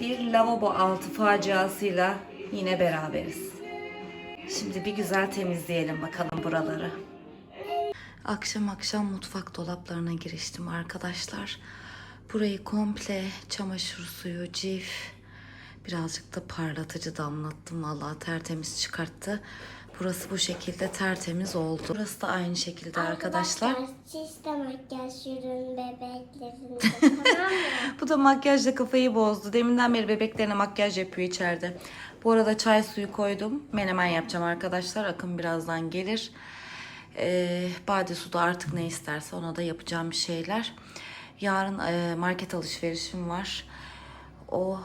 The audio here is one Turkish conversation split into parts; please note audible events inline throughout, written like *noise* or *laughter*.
bir lavabo altı faciasıyla yine beraberiz. Şimdi bir güzel temizleyelim bakalım buraları. Akşam akşam mutfak dolaplarına giriştim arkadaşlar. Burayı komple çamaşır suyu, cif, birazcık da parlatıcı damlattım. Vallahi tertemiz çıkarttı. Burası bu şekilde tertemiz oldu. Burası da aynı şekilde arkadaşlar. Siz de makyaj sürün bebeklerinize *laughs* tamam mı? Bu da makyajla kafayı bozdu. Deminden beri bebeklerine makyaj yapıyor içeride. Bu arada çay suyu koydum. Menemen yapacağım arkadaşlar. Akın birazdan gelir. Ee, bade su da artık ne isterse ona da yapacağım bir şeyler. Yarın e, market alışverişim var. O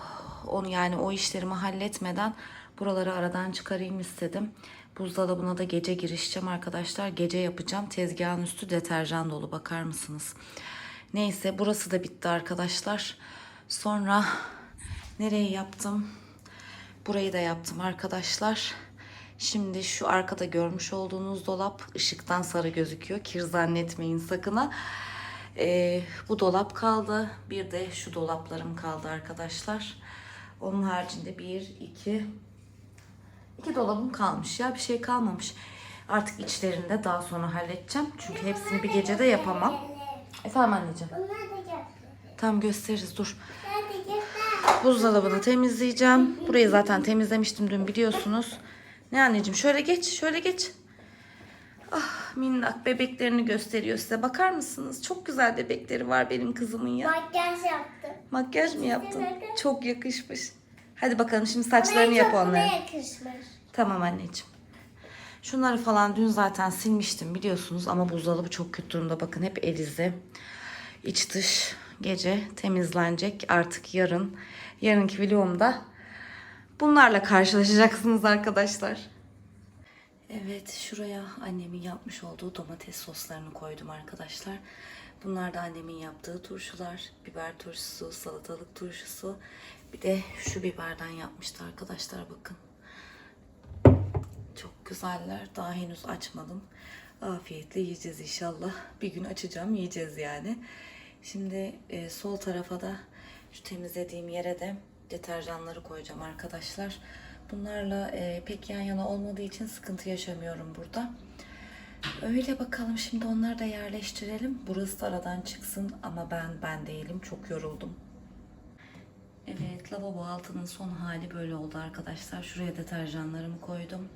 onu yani o işlerimi halletmeden buraları aradan çıkarayım istedim. Buzdolabına da gece girişeceğim arkadaşlar. Gece yapacağım. Tezgahın üstü deterjan dolu bakar mısınız? Neyse burası da bitti arkadaşlar. Sonra nereye yaptım? Burayı da yaptım arkadaşlar. Şimdi şu arkada görmüş olduğunuz dolap ışıktan sarı gözüküyor. Kir zannetmeyin sakın ha. Ee, bu dolap kaldı. Bir de şu dolaplarım kaldı arkadaşlar. Onun haricinde bir, iki, iki dolabım kalmış ya. Bir şey kalmamış. Artık içlerinde daha sonra halledeceğim. Çünkü hepsini bir gecede yapamam. Efendim anneciğim. Tam gösteririz dur. Buzdolabını temizleyeceğim. Burayı zaten temizlemiştim dün biliyorsunuz. Ne anneciğim şöyle geç şöyle geç. Ah minnak bebeklerini gösteriyor size. Bakar mısınız? Çok güzel bebekleri var benim kızımın ya. Makyaj yaptım. Makyaj mı yaptın? Çok yakışmış. Hadi bakalım şimdi saçlarını yap onları. Tamam anneciğim. Şunları falan dün zaten silmiştim biliyorsunuz ama buzdolabı çok kötü durumda. Bakın hep el izi. İç dış gece temizlenecek artık yarın. Yarınki vlogumda bunlarla karşılaşacaksınız arkadaşlar. Evet şuraya annemin yapmış olduğu domates soslarını koydum arkadaşlar. Bunlar da annemin yaptığı turşular. Biber turşusu, salatalık turşusu. Bir de şu biberden yapmıştı arkadaşlar bakın. Çok güzeller. Daha henüz açmadım. Afiyetle yiyeceğiz inşallah. Bir gün açacağım yiyeceğiz yani. Şimdi e, sol tarafa da şu temizlediğim yere de deterjanları koyacağım arkadaşlar. Bunlarla e, pek yan yana olmadığı için sıkıntı yaşamıyorum burada. Öyle bakalım şimdi onları da yerleştirelim. Burası da aradan çıksın ama ben ben değilim. Çok yoruldum. Evet, lavabo altının son hali böyle oldu arkadaşlar. Şuraya deterjanlarımı koydum.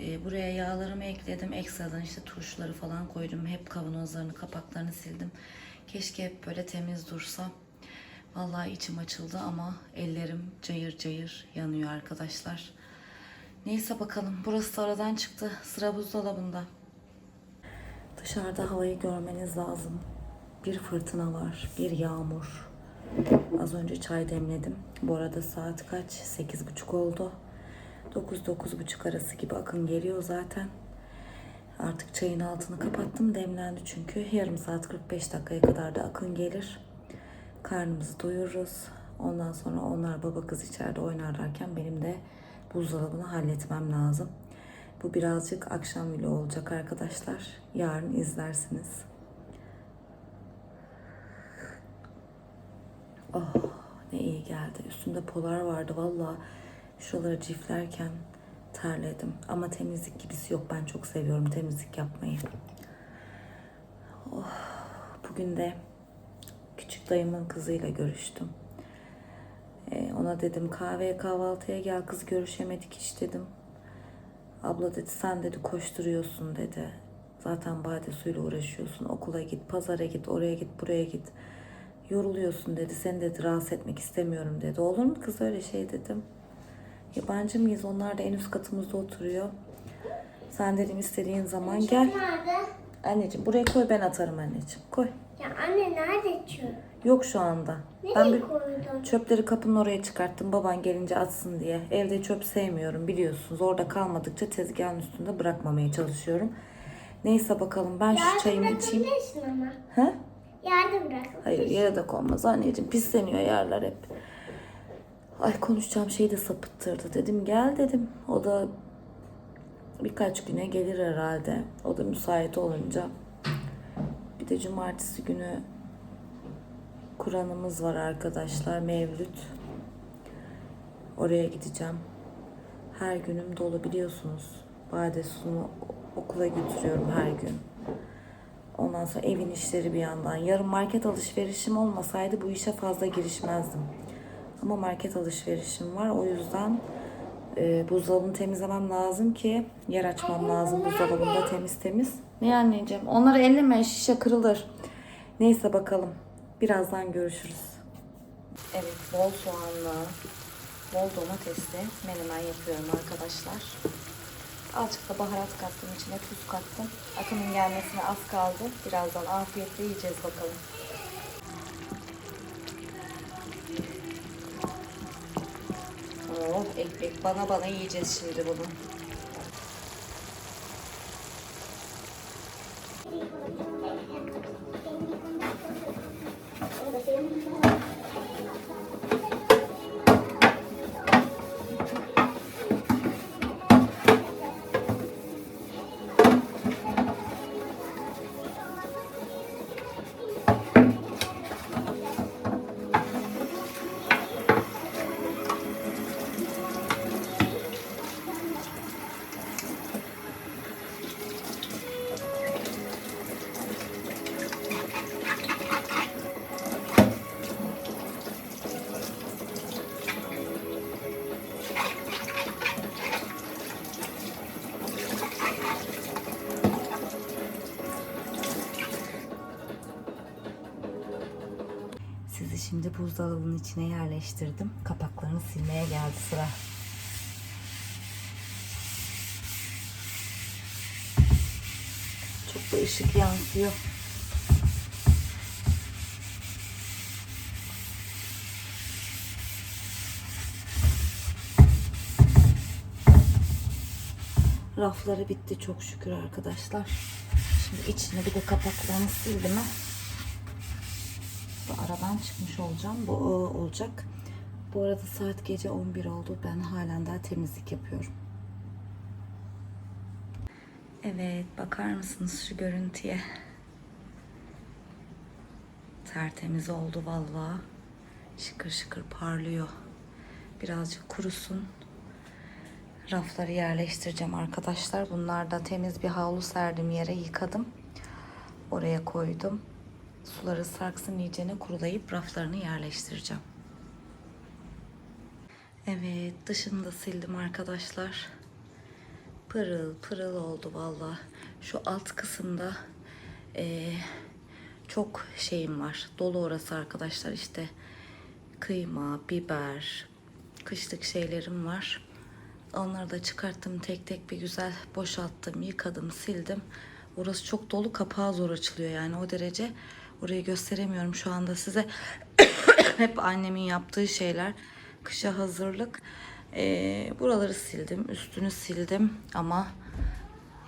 Ee, buraya yağlarımı ekledim. Ekstradan işte turşuları falan koydum. Hep kavanozlarını, kapaklarını sildim. Keşke hep böyle temiz dursa. Vallahi içim açıldı ama ellerim cayır cayır yanıyor arkadaşlar. Neyse bakalım. Burası da aradan çıktı. Sıra buzdolabında. Dışarıda havayı görmeniz lazım. Bir fırtına var, bir yağmur. Önce çay demledim. Bu arada saat kaç? Sekiz buçuk oldu. Dokuz, dokuz buçuk arası gibi akın geliyor zaten. Artık çayın altını kapattım. Demlendi çünkü. Yarım saat 45 dakikaya kadar da akın gelir. Karnımızı doyururuz. Ondan sonra onlar baba kız içeride oynarlarken benim de buzdolabını halletmem lazım. Bu birazcık akşam vlogu olacak arkadaşlar. Yarın izlersiniz. Oh iyi geldi. Üstümde polar vardı valla. Şuraları ciflerken terledim. Ama temizlik gibisi yok. Ben çok seviyorum temizlik yapmayı. Oh, bugün de küçük dayımın kızıyla görüştüm. Ee, ona dedim kahveye kahvaltıya gel kız görüşemedik hiç dedim. Abla dedi sen dedi koşturuyorsun dedi. Zaten bade suyla uğraşıyorsun. Okula git, pazara git, oraya git, buraya git. Yoruluyorsun dedi. Seni dedi rahatsız etmek istemiyorum dedi. Olur mu kız öyle şey dedim. Yabancı mıyız? Onlar da en üst katımızda oturuyor. Sen dedim istediğin zaman gel. Nerede? Anneciğim buraya koy ben atarım anneciğim. Koy. Ya anne nerede çöp? Yok şu anda. Ben Nereye bir koydun? çöpleri kapının oraya çıkarttım baban gelince atsın diye. Evde çöp sevmiyorum biliyorsunuz. Orada kalmadıkça tezgahın üstünde bırakmamaya çalışıyorum. Neyse bakalım ben şu çayımı içeyim. ama. He? Yerde bırak. Hayır yere de konmaz anneciğim. Pisleniyor yerler hep. Ay konuşacağım şeyi de sapıttırdı. Dedim gel dedim. O da birkaç güne gelir herhalde. O da müsait olunca. Bir de cumartesi günü Kur'an'ımız var arkadaşlar. Mevlüt. Oraya gideceğim. Her günüm dolu biliyorsunuz. Badesunu okula götürüyorum her gün. Ondan sonra evin işleri bir yandan. Yarın market alışverişim olmasaydı bu işe fazla girişmezdim. Ama market alışverişim var. O yüzden e, buzdolabını temizlemem lazım ki yer açmam lazım buzdolabında temiz temiz. Ne anneciğim? Onları elleme şişe kırılır. Neyse bakalım. Birazdan görüşürüz. Evet bol soğanlı, bol domatesli menemen yapıyorum arkadaşlar. Azıcık da baharat kattım içine tuz kattım. Akının gelmesine az kaldı. Birazdan afiyetle yiyeceğiz bakalım. Oh ekmek bana bana yiyeceğiz şimdi bunu. Şimdi buzdolabının içine yerleştirdim. Kapaklarını silmeye geldi sıra. Çok da ışık yansıyor. Rafları bitti çok şükür arkadaşlar. Şimdi içine bir de kapaklarını sildim. mi? Aradan çıkmış olacağım. Bu o olacak. Bu arada saat gece 11 oldu. Ben halen daha temizlik yapıyorum. Evet, bakar mısınız şu görüntüye? Tertemiz oldu vallahi. Şıkır şıkır parlıyor. Birazcık kurusun. Rafları yerleştireceğim arkadaşlar. Bunlar da temiz bir havlu serdim yere yıkadım. Oraya koydum. Suları sarksın iyicene kurulayıp raflarını yerleştireceğim. Evet dışını da sildim arkadaşlar. Pırıl pırıl oldu valla. Şu alt kısımda eee, çok şeyim var. Dolu orası arkadaşlar işte kıyma, biber, kışlık şeylerim var. Onları da çıkarttım tek tek bir güzel boşalttım, yıkadım, sildim. Orası çok dolu kapağı zor açılıyor yani o derece. Orayı gösteremiyorum şu anda size. *coughs* Hep annemin yaptığı şeyler. Kışa hazırlık. Ee, buraları sildim, üstünü sildim ama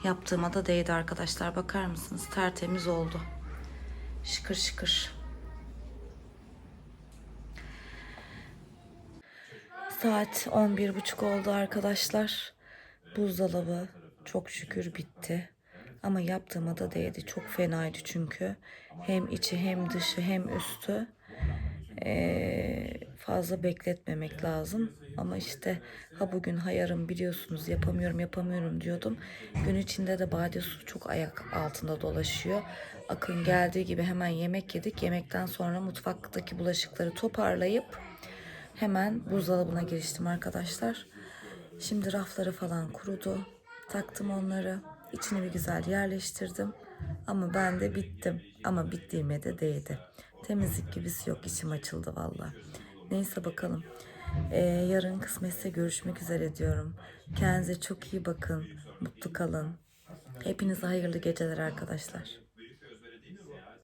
yaptığıma da değdi arkadaşlar. Bakar mısınız? Tertemiz oldu. Şıkır şıkır. Saat 11.30 oldu arkadaşlar. Buzdolabı çok şükür bitti. Ama yaptığıma da değdi. Çok fenaydı çünkü. Hem içi hem dışı hem üstü. Ee, fazla bekletmemek lazım. Ama işte ha bugün ha yarın biliyorsunuz yapamıyorum yapamıyorum diyordum. Gün içinde de bade su çok ayak altında dolaşıyor. Akın geldiği gibi hemen yemek yedik. Yemekten sonra mutfaktaki bulaşıkları toparlayıp hemen buzdolabına giriştim arkadaşlar. Şimdi rafları falan kurudu. Taktım onları. İçini bir güzel yerleştirdim. Ama ben de bittim. Ama bittiğime de değdi. Temizlik gibisi yok. İçim açıldı valla. Neyse bakalım. Ee, yarın kısmetse görüşmek üzere diyorum. Kendinize çok iyi bakın. Mutlu kalın. Hepinize hayırlı geceler arkadaşlar.